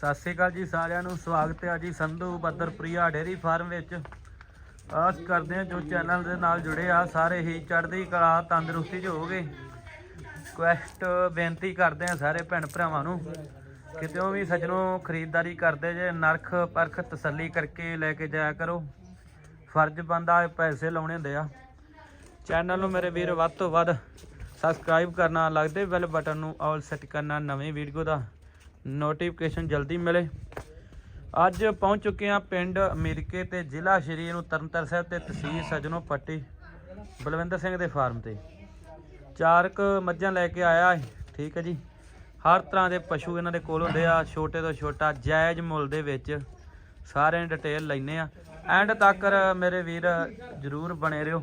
ਸਤਿ ਸ਼੍ਰੀ ਅਕਾਲ ਜੀ ਸਾਰਿਆਂ ਨੂੰ, ਸਵਾਗਤ ਹੈ ਜੀ ਸੰਧੂ ਬੱਦਰਪ੍ਰਿਆ ਡੇਰੀ ਫਾਰਮ ਵਿੱਚ। ਆਸ ਕਰਦੇ ਹਾਂ ਜੋ ਚੈਨਲ ਦੇ ਨਾਲ ਜੁੜੇ ਆ, ਸਾਰੇ ਹੀ ਚੜ੍ਹਦੀ ਕਲਾ, ਤੰਦਰੁਸਤੀ 'ਚ ਹੋਵੋਗੇ। ਕੁਐਸਟ ਬੇਨਤੀ ਕਰਦੇ ਆ ਸਾਰੇ ਭੈਣ ਭਰਾਵਾਂ ਨੂੰ ਕਿਤੇੋਂ ਵੀ ਸੱਜਣੋਂ ਖਰੀਦਦਾਰੀ ਕਰਦੇ ਜੇ, ਨਰਖ ਪਰਖ ਤਸੱਲੀ ਕਰਕੇ ਲੈ ਕੇ ਜਾਇਆ ਕਰੋ। ਫਰਜ਼ ਬੰਦਾ ਪੈਸੇ ਲਾਉਣੇ ਹੁੰਦੇ ਆ। ਚੈਨਲ ਨੂੰ ਮੇਰੇ ਵੀਰ ਵੱਧ ਤੋਂ ਵੱਧ ਸਬਸਕ੍ਰਾਈਬ ਕਰਨਾ, ਲੱਗਦੇ ਬੈਲ ਬਟਨ ਨੂੰ ਆਲ ਸੈੱਟ ਕਰਨਾ ਨਵੀਂ ਵੀਡੀਓ ਦਾ। ਨੋਟੀਫਿਕੇਸ਼ਨ ਜਲਦੀ ਮਿਲੇ। ਅੱਜ ਪਹੁੰਚ ਚੁੱਕੇ ਹਾਂ ਪਿੰਡ ਅਮਰੀਕੇ ਤੇ ਜ਼ਿਲ੍ਹਾ ਸ਼੍ਰੀ ਨੂੰ ਤਰਨਤਾਰਨ ਸਾਹਿਬ ਤੇ ਤਹਿਸੀਲ ਸਜਣੋ ਪੱਟੀ ਬਲਵਿੰਦਰ ਸਿੰਘ ਦੇ ਫਾਰਮ ਤੇ। ਚਾਰਕ ਮੱਝਾਂ ਲੈ ਕੇ ਆਇਆ ਠੀਕ ਹੈ ਜੀ। ਹਰ ਤਰ੍ਹਾਂ ਦੇ ਪਸ਼ੂ ਇਹਨਾਂ ਦੇ ਕੋਲ ਹੁੰਦੇ ਆ, ਛੋਟੇ ਤੋਂ ਛੋਟਾ ਜਾਇਜ਼ ਮੁੱਲ ਦੇ ਵਿੱਚ ਸਾਰਿਆਂ ਦੀ ਡਿਟੇਲ ਲੈਨੇ ਆ। ਐਂਡ ਤੱਕ ਮੇਰੇ ਵੀਰ ਜਰੂਰ ਬਣੇ ਰਹੋ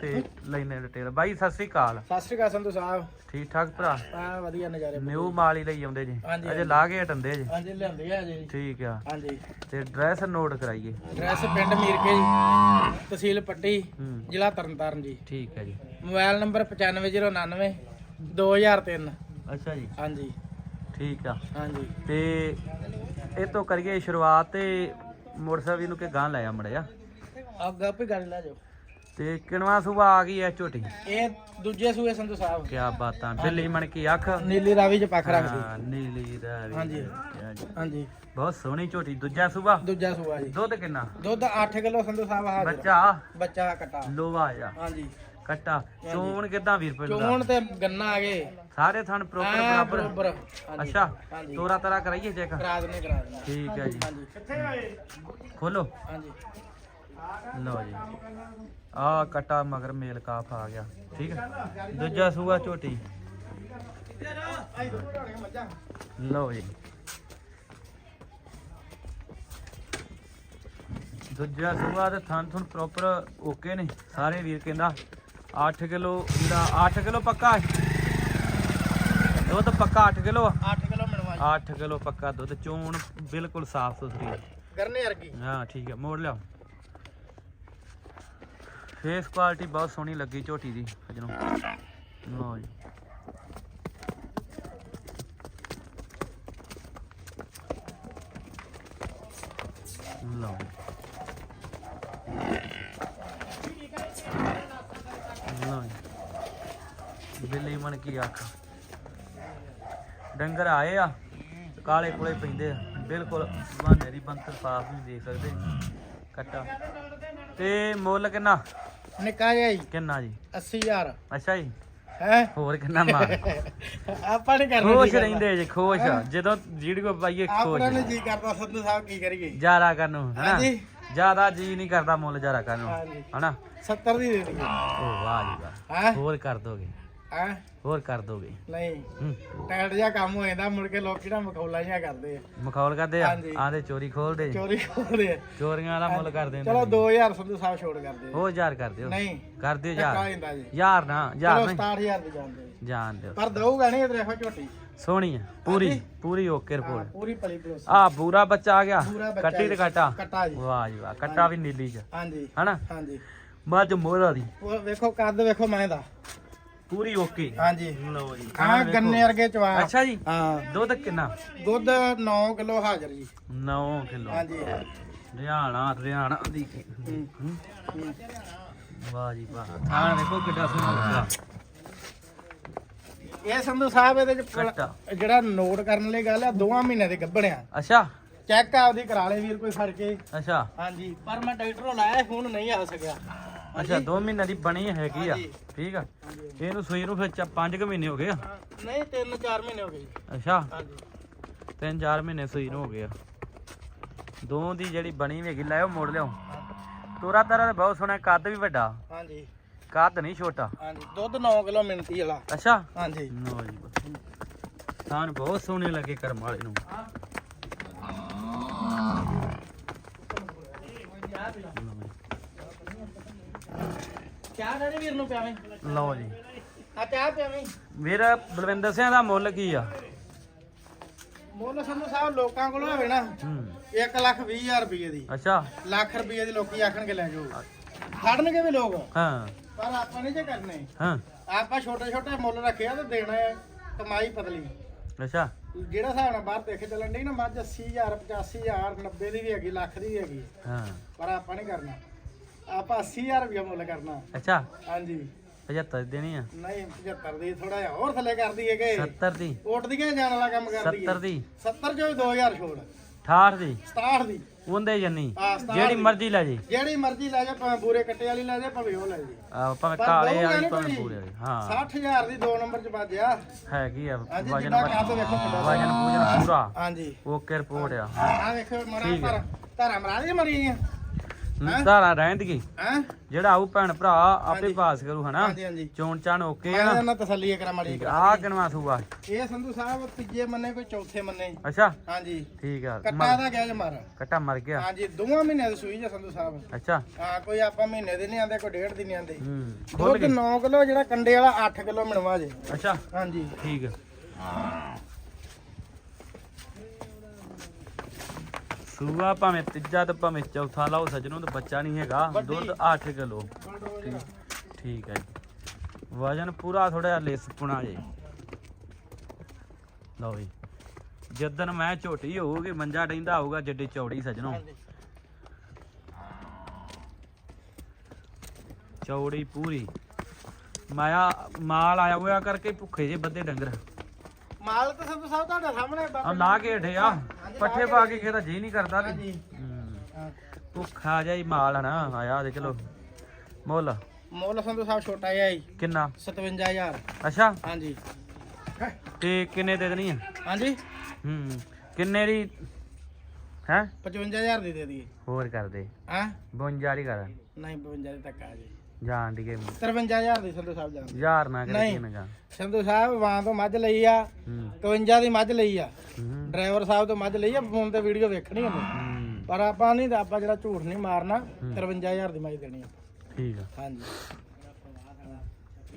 ਤੇ ਲੈਨੇ ਡਿਟੇਲ ਬਾਈ ਸਤਿ ਸ੍ਰੀ ਅਕਾਲ। ਸਤਿ ਸ਼੍ਰੀ ਅਕਾਲ ਸੰਧੂ ਸਾਹਿਬ। ਠੀਕ ਠਾਕ ਭਰਾ? ਆ ਵਧੀਆ ਨਜ਼ਾਰੇ ਨਿਊ ਮਾਲ ਹੀ ਲਈ ਆਉਂਦੇ ਜੀ। ਹਾਂਜੀ, ਅਜੇ ਲਾ ਕੇ ਹਟੰਦੇ ਜੀ। ਹਾਂਜੀ ਲਿਆਂਦੇ ਆ ਜੀ। ਠੀਕ ਆ। ਹਾਂਜੀ। ਤੇ ਐਡਰੈਸ ਨੋਟ ਕਰਾਈਏ। ਐਡਰੈਸ ਪਿੰਡ ਮੀਰਕੇ ਜੀ ਤਹਿਸੀਲ ਪੱਟੀ ਹੂੰ। ਜ਼ਿਲ੍ਹਾ ਤਰਨਤਾਰਨ ਜੀ। ਠੀਕ ਹੈ ਜੀ। ਮੋਬਾਈਲ ਨੰਬਰ 9599 2003 ਅੱਛਾ ਜੀ। ਹਾਂਜੀ। ਠੀਕ ਆ। ਹਾਂਜੀ। ਤੇ ਇਹ ਤੋਂ ਕਰੀਏ ਸ਼ੁਰੂਆਤ ਤੇ ਮੋਟਰਸਾਈਕਲ ਨੂੰ ਕਿ ਗਾਂ ਲਾਇਆ ਮੜਿਆ ਆਪ ਗੱਪ ਹੀ ਗੱਲ ਲੈ ਜਾਓ। ਤੇ ਕਿਣਵਾ ਸੁਬਾ ਆ ਗਈ ਐ ਝੋਟੀ? ਇਹ ਦੂਜੇ ਸੂਏ ਸੰਧੂ ਸਾਹਿਬ। ਕੀ ਬਾਤਾਂ ਬਿੱਲੀ ਮਣ ਕੀ ਅੱਖ? ਨੀਲੀ ਰਾਵੀ ਚ ਪੱਖ ਰੱਖਦੀ। ਹਾਂ, ਨੀਲੀ ਦਾ ਵੀ ਹਾਂਜੀ। ਕਿਆ ਜੀ। ਹਾਂਜੀ। ਬਹੁਤ ਸੋਹਣੀ ਝੋਟੀ ਦੂਜਾ ਸੁਬਾ? ਦੂਜਾ ਸੂਆ ਜੀ। ਦੁੱਧ ਕਿੰਨਾ? ਦੁੱਧ 8 ਕਿਲੋ ਸੰਧੂ ਸਾਹਿਬ ਹਾਜ਼ਰ ਬੱਚਾ? ਬੱਚਾ ਕਟਾ। ਲੋਵਾ ਆ ਹਾਂਜੀ। ਕੱਟਾ। ਚੋਣ ਕਿਦਾਂ ਵੀਰ ਪਿੰਡ ਦਾ? ਚੋਣ ਤੇ ਗੰਨਾ ਆ ਗਏ। ਸਾਰੇ ਥਣ ਪ੍ਰੋਪਰ ਬਰਾਬਰ। ਅੱਛਾ। ਤੋਰਾ ਤਰਾ ਕਰਾਈਏ ਚੈੱਕ? ਕਰਾ ਦਨੇ ਕਰਾ ਦਨੇ ਠੀਕ ਹੈ ਜੀ। ਖੋਲੋ। ਹਾਂਜੀ। ਲਓ ਜੀ। ਆ ਕਟਾ ਮਗਰ ਮੇਲ ਕਾਫ ਆ ਗਿਆ। ਠੀਕ ਹੈ। ਦੂਜਾ ਸੂਆ ਝੋਟੀ। ਲਓ ਜੀ। ਦੂਜਾ ਸੂਆ ਤੇ ਥਣ ਥਣ ਪ੍ਰੋਪਰ ਓਕੇ ਨੇ। ਸਾਰੇ ਵੀਰ ਕਹਿੰਦਾ। 8 ਕਿਲੋ ਜਿਹੜਾ 8 ਕਿਲੋ ਪੱਕਾ ਦੁੱਧ ਪੱਕਾ 8 ਕਿਲੋ ਆ? 8 ਕਿਲੋ ਮਿਲਵਾ 8 ਕਿਲੋ ਪੱਕਾ ਦੁੱਧ ਚੋਣ ਬਿਲਕੁਲ ਸਾਫ਼ ਸੁਥਰੀ ਹੈ। ਕਰਨੇ ਵਰਗੀ। ਹਾਂ ਠੀਕ ਹੈ ਮੋੜ ਲਿਆਓ। ਫੇਸ ਕੁਆਲਿਟੀ ਬਹੁਤ ਸੋਹਣੀ ਲੱਗੀ ਝੋਟੀ ਦੀ ਸਜਣੋ। ਲਓ ਜੀ। ਲਓ। ਜੀ। ਬਿੱਲੀ ਮਣ ਕੀ ਅੱਖ ਡੰਗਰ ਆਏ ਆ ਕਾਲੇ ਕੋਲੇ ਪੈਂਦੇ ਆ। ਬਿਲਕੁਲ ਬਹਾਨੇ ਦੀ ਬੰਤਰ ਸਾਫ਼ ਨਹੀਂ ਦੇਖ ਸਕਦੇ। ਕੱਟਾ। ਤੇ ਮੁੱਲ ਕਿੰਨਾ? ਨਿੱਕਾ ਜੀ। ਕਿੰਨਾ ਜੀ? 80000 ਅੱਛਾ ਜੀ। ਹੈ? ਹੋਰ ਕਿੰਨਾ ਮਾਰ ਆਪਾਂ ਨੇ ਕਰਨਾ ਖੁਸ਼ ਜੀ। ਰਹਿੰਦੇ ਜੇ ਖੁਸ਼ ਜਦੋਂ ਵੀਡੀਓ ਪਾਈਏ ਖੁਸ਼ ਆਪਣਾ ਨੇ ਜੀ ਕਰਦਾ ਸੰਧੂ ਸਾਹਿਬ ਕੀ ਕਰੀਏ? ਜ਼ਿਆਦਾ ਕਰਨ ਨੂੰ ਹਨਾ? ਹਾਂਜੀ। ਜ਼ਿਆਦਾ ਜੀ ਨਹੀਂ ਕਰਦਾ ਮੁੱਲ ਜ਼ਿਆਦਾ ਕਰਨ ਨੂੰ ਹਨਾ? 70 ਦੀ ਦੇ ਦਈਏ। ਉਹ ਵਾਹ ਜੀ ਵਾਹ। ਹੋਰ ਕਰ ਦੋਗੇ? ਹੈ? ਹੋਰ ਕਰ ਦੋਗੇ? ਨਹੀਂ। ਹੂੰ। ਜਿਹਾ ਕੰਮ ਹੋ ਜਾਂਦਾ ਮੁੜ ਕੇ ਲੋਕੀ ਨਾ ਮਖੌਲਾ ਜਿਹਾ ਕਰਦੇ ਆ। ਮਖੌਲ ਕਰਦੇ ਆ? ਹਾਂਜੀ। ਆਂਦੇ ਚੋਰੀ ਖੋਲਦੇ। ਚੋਰੀ ਕਰਦੇ ਆ। ਚੋਰੀਆਂ ਦਾ ਮੁੱਲ ਕਰ ਦਿੰਦੇ ਚਲੋ ਨੇ। 2000 ਸੰਧੂ ਸਾਹਿਬ ਛੋੜ ਕਰਦੇ ਆ। ਉਹ ਯਾਰ ਕਰ ਦਿਓ ਨਹੀਂ। ਕਰ ਦਿਓ ਧੱਕਾ ਯਾਰ। ਜੀ। ਯਾਰ ਨਾ ਯਾਰ ਚਲੋ ਨਹੀਂ 67000 ਦੀ ਜਾਂਦੇ ਜੀ। ਜਾਣ ਦਿਓ। ਪਰ ਦਊਗਾ ਨਹੀਂ ਇਹ ਦੇਖੋ ਝੋਟੀ। ਸੋਹਣੀ ਆ। ਪੂਰੀ ਹਾਂਜੀ। ਪੂਰੀ ਓਕੇ ਹਾਂ, ਰਿਪੋਰਟ ਪੂਰੀ ਪਲੀ ਪਲੋਸ ਆ ਪੂਰਾ ਬੱਚਾ ਆ ਗਿਆ। ਪੂਰਾ ਬੱਚਾ ਕੱਟੀ ਤੇ ਜੀ। ਕੱਟਾ। ਕੱਟਾ ਜੀ। ਵਾਹ ਜੀ ਵਾਹ ਕੱਟਾ ਵੀ ਨੀਲੀ ਚ। ਹਾਂਜੀ। ਹਨਾ? ਹਾਂਜੀ। ਮੱਝ ਮੋਹਰਾ ਦੀ। ਉਹ ਵੇਖੋ ਕੱਦ ਵੇਖੋ ਮੈਂ ਦਾ ਪੂਰੀ ਓਕੇ। ਹਾਂਜੀ। ਲਓ ਜੀ ਆ ਗੰਨੇ ਵਰਗੇ ਚਵਾ ਅੱਛਾ ਜੀ ਹਾਂ। ਦੁੱਧ ਕਿੰਨਾ? ਦੁੱਧ 9 ਕਿਲੋ ਹਾਜ਼ਰ ਜੀ। 9 ਕਿਲੋ। ਹਾਂਜੀ। ਹਰਿਆਣਾ ਹਰਿਆਣਾ ਦੀ ਹੂੰ, ਹੂੰ। ਹੂੰ। ਵਾਹ ਜੀ ਵਾਹ। ਥਾਣ ਦੇਖੋ ਕਿੱਡਾ ਸੋਹਣਾ ਲੱਗਾ। ਇਹ ਸੰਧੂ ਸਾਹਿਬ ਇਹਦੇ ਚ ਪੁਲ- ਜਿਹੜਾ ਨੋਟ ਕਰਨ ਲਈ ਗੱਲ ਆ ਦੋਵਾਂ ਮਹੀਨੇ ਦੇ ਗੱਭਣਿਆ। ਅੱਛਾ। ਚੈੱਕ ਆਪਦੀ ਕਰਾ ਲੈ ਵੀਰ ਕੋਈ ਫੜ ਕੇ ਅੱਛਾ। ਹਾਂਜੀ। ਪਰ ਮੈਂ ਡਾਕਟਰੋਂ ਲਾਇਆ ਹੁਣ ਨਹੀਂ ਆ ਸਕਿਆ। ਅੱਛਾ 2 ਮਹੀਨਿਆਂ ਦੀ ਬਣੀ ਹੈਗੀ ਆ। ਹਾਂਜੀ। ਠੀਕ ਆ। ਹਾਂਜੀ। ਇਹਨੂੰ ਸੂਈ ਨੂੰ ਫਿਰ 5 ਕੁ ਮਹੀਨੇ ਹੋ ਗਏ ਆ? ਹਾਂ, ਨਹੀਂ 3-4 ਮਹੀਨੇ ਹੋ ਗਏ ਜੀ। ਅੱਛਾ। ਹਾਂਜੀ। 3-4 ਮਹੀਨੇ ਸੂਈ ਨੂੰ ਹੋ ਗਏ ਆ। ਦੋ ਦੀ ਜਿਹੜੀ ਬਣੀ ਹੈਗੀ ਲੈ ਉਹ ਮੋੜ ਲਿਓ ਤੋਰਾ ਤਾਰਾ ਤਾਂ ਬਹੁਤ ਸੋਹਣਾ ਕੱਦ ਵੀ ਵੱਡਾ। ਹਾਂਜੀ। ਕੱਦ ਨਹੀਂ ਛੋਟਾ। ਹਾਂਜੀ ਦੁੱਧ 9 ਕਿਲੋ ਮਿੰਟੀ ਵਾਲਾ। ਅੱਛਾ। ਹਾਂਜੀ। ਲਓ ਜੀ ਥਾਨ ਬਹੁਤ ਸੋਹਣੇ ਲੱਗੇ ਕਰਮ ਵਾਲੇ ਨੂੰ। ਚਾਹ ਦੇ ਵੀਰ ਨੂੰ ਪਿਆਵੇਂ। ਲਓ ਜੀ। ਆ ਚਾਹ ਪਿਆਵੇਂ। ਵੀਰ ਬਲਵਿੰਦਰ ਸਿੰਘ ਦਾ ਮੁੱਲ ਕੀ ਆ? ਮੁੱਲ ਸੰਧੂ ਸਾਹਿਬ ਲੋਕਾਂ ਕੋਲ ਹੋਵੇ ਨਾ। ਹੂੰ। 1 ਲੱਖ 20 ਹਜ਼ਾਰ ਰੁਪਏ ਦੀ। ਅੱਛਾ। ਲੱਖ ਰੁਪਏ ਦੀ ਲੋਕੀ ਆਖਣਗੇ ਲੈ ਜਾਓ। ਖੜਨਗੇ ਵੀ ਲੋਕ। ਹਾਂ। ਪਰ ਆਪਾਂ ਨਹੀਂ ਜੇ ਕਰਨੇ। ਹਾਂ। ਆਪਾਂ ਛੋਟੇ ਛੋਟੇ ਮੁੱਲ ਰੱਖਿਆ ਤੇ ਦੇਣਾ ਹੈ ਕਮਾਈ ਪਤਲੀ। ਅੱਛਾ। ਜਿਹੜਾ ਹਿਸਾਬ ਨਾਲ ਬਾਹਰ ਦੇਖ ਚੱਲਣ ਡਈ ਨਾ ਮੱਝ 80000 85000 90 ਦੀ ਵੀ ਹੈਗੀ ਲੱਖ ਦੀ ਵੀ ਹੈਗੀ। ਹਾਂ। ਪਰ ਆਪਾਂ ਨਹੀਂ ਕਰਨਾ। ਆਪਾਂ 80000 ਰੁਪਇਆ ਮੁੱਲ ਕਰਨਾ। ਅੱਛਾ। ਹਾਂਜੀ। 75 ਦੇਣੀ ਆ। ਨਹੀਂ 75 ਦੀ ਥੋੜਾ ਜਿਹਾ ਹੋਰ ਥੱਲੇ ਕਰ ਦਈਏ ਕਿ 70 ਦੀ। ਉੱਡ ਦੀਆਂ ਜਾਣ ਵਾਲਾ ਕੰਮ ਕਰ ਦਈਏ। 70 ਦੀ। 70 ਚੋਂ ਵੀ 2000 ਛੋੜ। 68 ਦੀ। 67 ਦੀ। ਉਹਦੇ ਜੰਨੀ। ਜਿਹੜੀ। ਮਰਜ਼ੀ ਲੈ ਜੀ। ਜਿਹੜੀ ਮਰਜ਼ੀ ਲੈ ਜਾ ਭਾਵੇਂ ਬੂਰੇ ਕੱਟੇ ਵਾਲੀ ਲੈ ਜਾ ਭਾਵੇਂ ਉਹ ਲੈ ਜਾ। ਆ ਭਾਵੇਂ ਕਾਲੇ ਵਾਲੀ ਭਾਵੇਂ ਵਾਲੀ। ਹਾਂ। 60000 ਦੀ 2 ਨੰਬਰ ਚ ਵੱਜਿਆ ਹੈਗੀ ਆ ਵਜਨ ਵਜਨ ਪੂਰਾ। ਹਾਂਜੀ। ਓਕੇ ਰਿਪੋਰਟ ਆ। ਆ ਵੇਖੋ ਮਰਾ। ਧਾਰਾ ਧਾਰਾ ਮਰਾ ਦੀ ਮਰੀ ਆ। ਹੈਂ? ਧਾਰਾ ਰਹਿੰਦਗੀ। ਹੈ? ਜਿਹੜਾ ਆਊ ਭੈਣ ਭਰਾ ਆਪੇ। ਪਾਸ ਕਰੂ ਹਨਾ? ਹਾਂਜੀ ਹਾਂਜੀ। ਚੋਣ ਚਾਣ ਓਕੇ ਮੈਂ ਆ। ਇਹਨਾਂ ਤਸੱਲੀ ਕਰਾਂ ਮੜੀ ਆ ਕਿਨਵਾ ਸੂਆ? ਇਹ ਸੰਧੂ ਸਾਹਿਬ ਤੀਜੇ ਮੰਨੇ ਕੋਈ ਚੌਥੇ ਮੰਨੇ। ਅੱਛਾ। ਹਾਂਜੀ। ਠੀਕ ਆ ਕੱਟਾ ਦਾ ਗਿਆ ਜਮਾਰ ਕੱਟਾ ਮਰ ਗਿਆ। ਹਾਂਜੀ ਦੋਵਾਂ ਮਹੀਨੇ ਦੀ ਸੂਈ ਜੇ ਸੰਧੂ ਸਾਹਿਬ। ਅੱਛਾ। ਹਾਂ ਕੋਈ ਆਪਾਂ ਮਹੀਨੇ ਦੇ ਨਹੀਂ ਆਂਦੇ ਕੋਈ ਡੇਢ ਦੀ ਨਹੀਂ ਆਂਦੇ ਹੂੰ ਖੁੱਲ ਦੁੱਧ ਗਈ। 9 ਕਿਲੋ ਜਿਹੜਾ ਕੰਡੇ ਵਾਲਾ 8 ਕਿਲੋ ਮਿਲਵਾ ਜੇ। ਅੱਛਾ। ਹਾਂਜੀ। ਠੀਕ ਆ। ਸੂਆ ਭਾਵੇਂ ਤੀਜਾ ਤੇ ਭਾਵੇਂ ਚੌਥਾ ਲਾਓ ਸਜਣੋ ਤੇ ਬੱਚਾ ਨਹੀਂ ਹੈਗਾ। ਦੁੱਧ 8 ਕਿਲੋ। ਠੀਕ ਹੈ ਜੀ। ਵਜਨ ਪੂਰਾ ਥੋੜਾ ਜਿਹਾ ਲਿਸ ਪੁਣਾ ਜੇ। ਲਓ ਜੀ। ਜਦੋਂ ਮੈਂ ਝੋਟੀ ਹੋਊਗੀ ਮੰਜਾ ਡੈਂਦਾ ਹੋਊਗਾ ਜਿੱਡੀ ਚੌੜੀ ਸਜਣੋ। ਚੌੜੀ ਪੂਰੀ। ਮਾਇਆ ਮਾਲ ਆਇਆ ਹੋਇਆ ਕਰਕੇ ਭੁੱਖੇ ਜੇ ਬੱਦੇ ਡੰਗਰ। ਮਾਲ ਤਾਂ ਸੰਧੂ ਸਾਹਿਬ ਤੁਹਾਡੇ ਸਾਹਮਣੇ ਆ ਲਾ ਕੇ ਹਟਿਆ ਪੱਠੇ ਪਾ ਕੇ ਖੇਦਾ ਜੀ ਨਹੀਂ ਕਰਦਾ ਹਾਂਜੀ। ਹੂੰ। ਹਾਂ। ਭੁੱਖਾ ਹੀ ਮਾਲ ਹੈ ਨਾ ਆਇਆ ਦੇ ਚਲੋ ਮੁੱਲ। ਮੁੱਲ ਸੰਧੂ ਸਾਹਿਬ ਛੋਟਾ ਜਿਹਾ ਹੀ। ਕਿੰਨਾ? 57000 ਅੱਛਾ। ਹਾਂਜੀ। ਤੇ ਕਿੰਨੇ ਦੇ ਦੇਣੀ ਆ? ਹਾਂਜੀ। ਹੂੰ ਕਿੰਨੇ ਦੀ? ਹੈ? 55000 ਦੀ ਦੇ ਦਈਏ। ਹੋਰ ਕਰ ਦੇ। ਹਾਂ? 52 ਵਾਲੀ ਕਰ। ਨਹੀਂ 52 ਦੀ ਤੱਕ ਆ ਜੀ। ਜਾਣ ਦੀ 53000 ਦੀ ਸੰਧੂ ਸਾਹਿਬ ਜਾਨ ਯਾਰ ਨਾ ਕਰੇ ਨਹੀਂ। ਕਿਨਗਾ ਸੰਧੂ ਸਾਹਿਬ ਵਾਂ ਤੋਂ ਮੱਝ ਲਈ ਆ ਹੂੰ। 52 ਦੀ ਮੱਝ ਲਈ ਆ। ਡਰਾਈਵਰ ਸਾਹਿਬ ਤੋਂ ਮੱਝ ਲਈ ਆ ਫੋਨ ਤੇ ਵੀਡੀਓ ਵੇਖਣੀ ਉਹਨੇ। ਪਰ ਆਪਾਂ ਨਹੀਂ ਆਪਾਂ ਜਿਹੜਾ ਝੂਠ ਨਹੀਂ ਮਾਰਨਾ 53000 ਦੀ ਮੱਝ ਦੇਣੀ ਆ। ਠੀਕ ਆ। ਹਾਂਜੀ।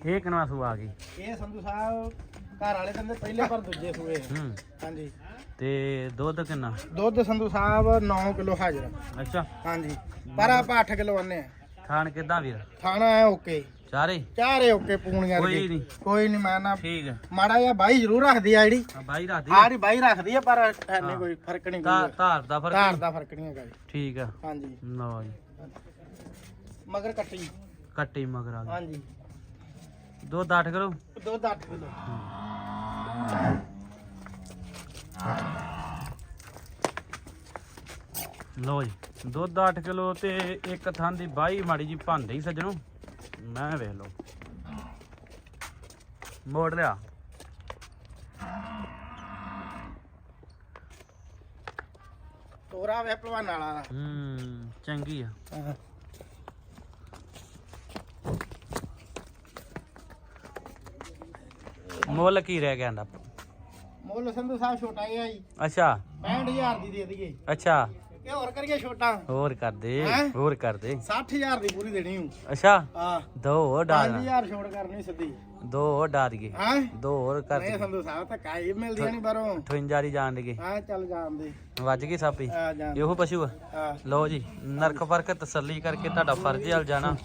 ਇਹ ਕਿਨਵਾ ਸੂ ਆ ਗਈ? ਇਹ ਸੰਧੂ ਸਾਹਿਬ ਘਰ ਵਾਲੇ ਕਹਿੰਦੇ ਪਹਿਲੇ ਪਰ ਦੂਜੇ ਸੂਏ ਹਾਂਜੀ। ਤੇ ਦੁੱਧ ਕਿੰਨਾ? ਦੁੱਧ ਸੰਧੂ ਸਾਹਿਬ 9 ਕਿਲੋ ਹਾਜ਼ਰ। ਅੱਛਾ। ਹਾਂਜੀ। ਪਰ ਆਪਾਂ 8 ਕਿਲੋ ਆਨੇ ਆ। ਖਾਣ ਕਿਦਾਂ ਵੀਰ? ਖਾਣਾ ਹੈ ਓਕੇ। ਚਾਰੇ ਚਾਰੇ ਓਕੇ ਪੂਣੀਆਂ ਕੋਈ ਵਰਗੇ। ਨਹੀਂ। ਕੋਈ ਨਹੀਂ ਮੈਂ ਨਾ ਠੀਕ ਆ ਮਾੜਾ ਜਿਹਾ ਬਾਈ ਜ਼ਰੂਰ ਰੱਖਦੀ ਆ ਜਿਹੜੀ। ਆ ਬਾਈ ਰਾਤ ਦੀ ਆੜੀ ਬਾਈ ਰੱਖਦੀ ਆ ਪਰ ਹੈ ਹਾਂ। ਕੋਈ ਫ਼ਰਕ ਨਹੀਂ ਧਾਰ ਧਾਰ ਦਾ ਫ਼ਰਕ ਧਾਰ? ਦਾ ਫ਼ਰਕ ਨਹੀਂ ਹੈਗਾ ਜੀ। ਠੀਕ ਆ। ਹਾਂਜੀ। ਲਓ ਜੀ। ਮਗਰ ਕੱਟੀ। ਕੱਟੀ ਮਗਰ ਆ ਗਈ। ਹਾਂਜੀ। ਦੁੱਧ 8 ਕਰੋ ਦੁੱਧ 8 ਕਿਲੋ। ਲਓ ਜੀ ਦੁੱਧ 8 ਕਿਲੋ ਤੇ ਇੱਕ ਥਾਂ ਦੀ ਬਾਈ ਮਾੜੀ ਜੀ ਭੰਦੇ ਹੀ ਸੱਜਣੋ। ਮੈਂ ਵੇਖ ਲਓ। ਮੋੜ ਲਿਆ। ਤੋਰਾ ਵੇ ਭਲਵਾਨ ਵਾਲਾ। ਦਾ ਹੂੰ ਚੰਗੀ ਆ। ਹਾਂ। ਮੁੱਲ ਕੀ ਰਹਿ ਗਿਆ ਇਹਦਾ? ਮੁੱਲ ਸੰਧੂ ਸਾਹਿਬ ਛੋਟਾ ਜਿਹਾ ਜੀ। ਅੱਛਾ। 65000 ਦੀ ਦੇ ਦਈਏ। ਅੱਛਾ। ਇਹ ਹੋਰ ਕਰੀਏ ਛੋਟਾ? ਹੋਰ ਕਰ ਦੇ ਹੈਂ? ਹੋਰ ਕਰ ਦੇ 60000 ਦੀ ਪੂਰੀ ਦੇਣੀ ਹੂੰ। ਅੱਛਾ ਆ ਦੋ ਹੋਰ ਡਾਲ। 5000 ਛੋੜ ਕਰਨੀ ਸਿੱਧੀ। ਦੋ ਹੋਰ ਡਾਲ ਦਈਏ। ਹਾਂ? ਦੋ ਹੋਰ ਕਰ ਦੇ ਸੰਧੂ ਸਾਹਿਬ ਤਾਂ ਕਾਈ ਮਿਲਦੀਆਂ ਨਹੀਂ ਬਾਹਰੋਂ। 58 ਦੀ ਜਾਣ ਦੇਗੇ ਹਾਂ ਚੱਲ ਜਾਂਦੇ ਵੱਜ ਗਈ ਸਾਪੀ ਆ ਜਾਂ ਇਹੋ ਪਸ਼ੂ ਆ। ਆ ਲਓ ਜੀ ਨਰਕ ਫ਼ਰਕ ਤਸੱਲੀ ਕਰਕੇ ਤੁਹਾਡਾ ਫਰਜ਼ ਹਲ ਜਾਣਾ।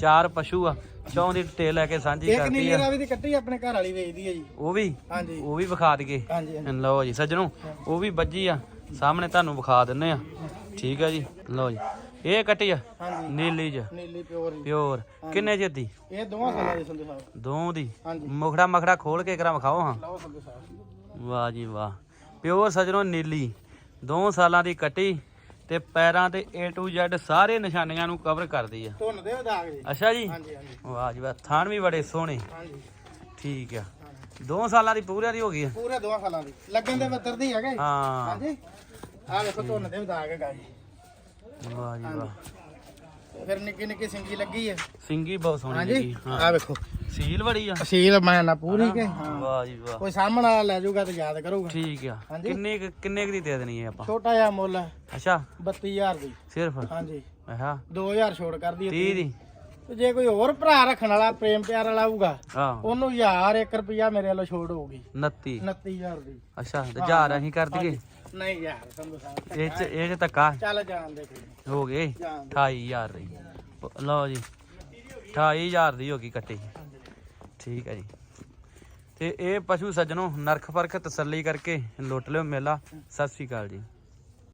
ਚਾਰ ਪਸ਼ੂ ਆ। ਚੌਂ ਦੀ ਡਿਟੇਲ ਲੈ ਕੇ ਸਾਂਝੀ ਇੱਕ ਨੀਲੀ ਆ। ਰਾਵੀ ਦੀ ਕੱਟੀ ਆਪਣੇ ਘਰ ਵਾਲੀ ਵੇਚਦੀ ਹੈ ਜੀ। ਉਹ ਵੀ ਹਾਂਜੀ। ਉਹ ਵੀ ਵਿਖਾ ਦਈਏ। ਹਾਂਜੀ ਹਾਂਜੀ। ਲਓ ਜੀ ਸੱਜਣੋ ਉਹ ਵੀ ਵੱਜੀ ਆ। ਸਾਹਮਣੇ ਤੁਹਾਨੂੰ ਵਿਖਾ ਦਿੰਨੇ ਆ। ਠੀਕ ਆ ਜੀ? ਲਓ ਜੀ। ਇਹ ਕੱਟੀ ਆ? ਹਾਂਜੀ। ਨੀਲੀ ਚ ਨੀਲੀ ਪਿਓਰ ਜੀ। ਪਿਓਰ। ਕਿੰਨੇ ਚਿਰ ਇਹ ਦੋਵਾਂ ਸਾਲਾਂ ਦੀ ਸੰਧੂ ਸਾਹਿਬ। ਦੋ ਦੀ? ਹਾਂਜੀ। ਮੁਖੜਾ ਮਖੜਾ ਖੋਲ ਕੇ ਕਰਾ ਵਿਖਾਓ ਹਾਂ। ਲਓ ਸੰਧੂ ਸਾਹਿਬ। ਵਾਹ ਜੀ ਵਾਹ। ਪਿਓਰ ਸਜਣੋ ਨੀਲੀ। ਦੋ ਸਾਲਾਂ ਦੀ ਕੱਟੀ ਤੇ ਪੈਰਾਂ ਤੇ A to Z ਸਾਰੇ ਨਿਸ਼ਾਨੀਆਂ ਨੂੰ ਕਵਰ ਕਰਦੀ ਆ। ਧੁੰਨ ਦੇ ਦਾਗ ਜੀ। ਅੱਛਾ ਜੀ? ਹਾਂਜੀ ਹਾਂਜੀ। ਵਾਹ ਜੀ ਵਾਹ। ਥਾਣ ਵੀ ਬੜੇ ਸੋਹਣੇ। ਹਾਂਜੀ। ਠੀਕ ਆ। ਦੋ ਸਾਲਾਂ ਦੀ ਪੂਰਿਆਂ ਦੀ ਹੋ ਗਈ ਆ। ਪੂਰੇ ਦੋਵਾਂ ਸਾਲਾਂ ਦੀ। ਲੱਗਣ ਦੇ ਬੱਤਰ ਦੀ ਹੈਗੇ। ਹਾਂ। ਹਾਂਜੀ। ਆ ਵੇਖੋ ਧੁੰਨ ਦੇ ਹੈਗਾ ਜੀ। ਵਾਹ ਜੀ ਵਾਹ। ਫਿਰ ਨਿੱਕੀ ਨਿੱਕੀ ਸਿੰਗੀ ਲੱਗੀ ਹੈ ਸਿੰਗੀ ਬਹੁਤ ਸੋਹਣੀ ਹਾਂਜੀ। ਲੱਗੀ ਆ ਹਾਂ ਵੇਖੋ। ਸੀਲ ਬੜੀ ਆ। ਅਸੀਲ ਮੈਂ ਨਾ ਪੂਰੀ ਕੇ ਹਾਂ। ਵਾਹ ਜੀ ਵਾਹ। ਕੋਈ ਸਾਹਮਣੇ ਵਾਲਾ ਲੈ ਜਾਊਗਾ ਤੇ ਯਾਦ ਕਰੂਗਾ। ਠੀਕ ਆ। ਹਾਂਜੀ। ਕਿੰਨੇ ਕੁ- ਕਿੰਨੇ ਕੁ ਦੀ ਦੇ ਦੇਣੀ ਹੈ ਆਪਾਂ? ਛੋਟਾ ਜਿਹਾ ਮੁੱਲ ਹੈ। ਅੱਛਾ। 32000 ਦੀ। ਸਿਰਫ? ਹਾਂਜੀ। ਆਹਾ 2000 ਛੋੜ ਕਰਦੀ 30 ਦੀ। ਤੇ ਜੇ ਕੋਈ ਹੋਰ ਭਰਾ ਰੱਖਣ ਵਾਲਾ ਪ੍ਰੇਮ ਪਿਆਰ ਵਾਲਾ ਹੋਊਗਾ ਹਾਂ। ਉਹਨੂੰ 1000 1 ਰੁਪਿਆ ਮੇਰੇ ਵੱਲੋਂ ਛੋੜ ਹੋਊਗੀ। 29 29000 ਦੀ। ਅੱਛਾ ਤੇ ਹਜ਼ਾਰ ਅਸੀਂ ਕਰ ਦਈਏ? ਨਹੀਂ ਯਾਰ ਸੰਧੂ ਸਾਹਿਬ ਇਹ ਚ ਇਹ ਚ ਧੱਕਾ? ਚੱਲ ਜਾਣ ਦੇ ਕੋਈ ਹੋ ਗਏ? ਜਾਣ ਦੇ। 28000 ਦੀ। ਲਓ ਜੀ। 28000 ਦੀ ਹੋ ਗਈ ਕੱਟੀ। ਠੀਕ ਹੈ ਜੀ। ਤੇ ਇਹ ਪਸ਼ੂ ਸੱਜਣੋ ਨਰਖ ਪਰਖ ਤਸੱਲੀ ਕਰਕੇ ਲੁੱਟ ਲਿਓ ਮੇਲਾ। ਸਤਿ ਸ੍ਰੀ ਅਕਾਲ ਜੀ।